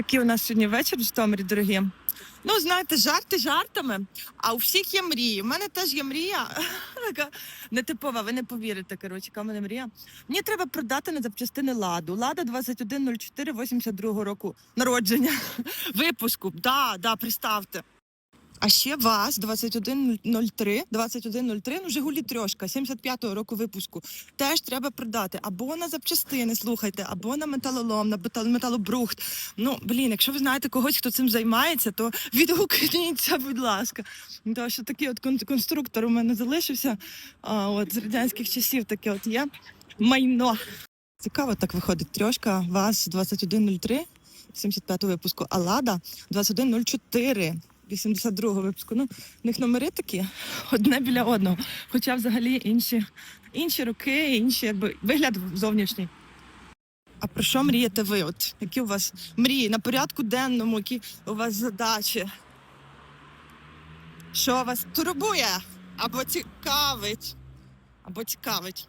Такий у нас сьогодні вечір в Житомирі, дорогі. Ну, знаєте, жарти жартами, а у всіх є мрії. У мене теж є мрія, така нетипова, ви не повірите, коротше, яка в мене мрія. Мені треба продати на запчастини ладу. Лада 2104 82 року народження. Випуску. Да, да, представте. А ще ВАЗ 2103, 2103, ну Жигулі трьошка, 75-го року випуску. Теж треба продати або на запчастини, слухайте, або на металолом, на металобрухт. Ну, блін, якщо ви знаєте когось, хто цим займається, то відгукніться, будь ласка. Ну, Тому що такий от конструктор у мене залишився. А, от, з радянських часів таке от є майно. Цікаво так виходить. Трьошка ВАЗ 2103, 75-го випуску, а Лада 2104. 82-го випуску. Ну, в них номери такі, одне біля одного. Хоча взагалі інші, інші роки, інші якби вигляд зовнішній. А про що мрієте ви? От які у вас мрії на порядку денному, які у вас задачі? Що вас турбує? Або цікавить? Або цікавить?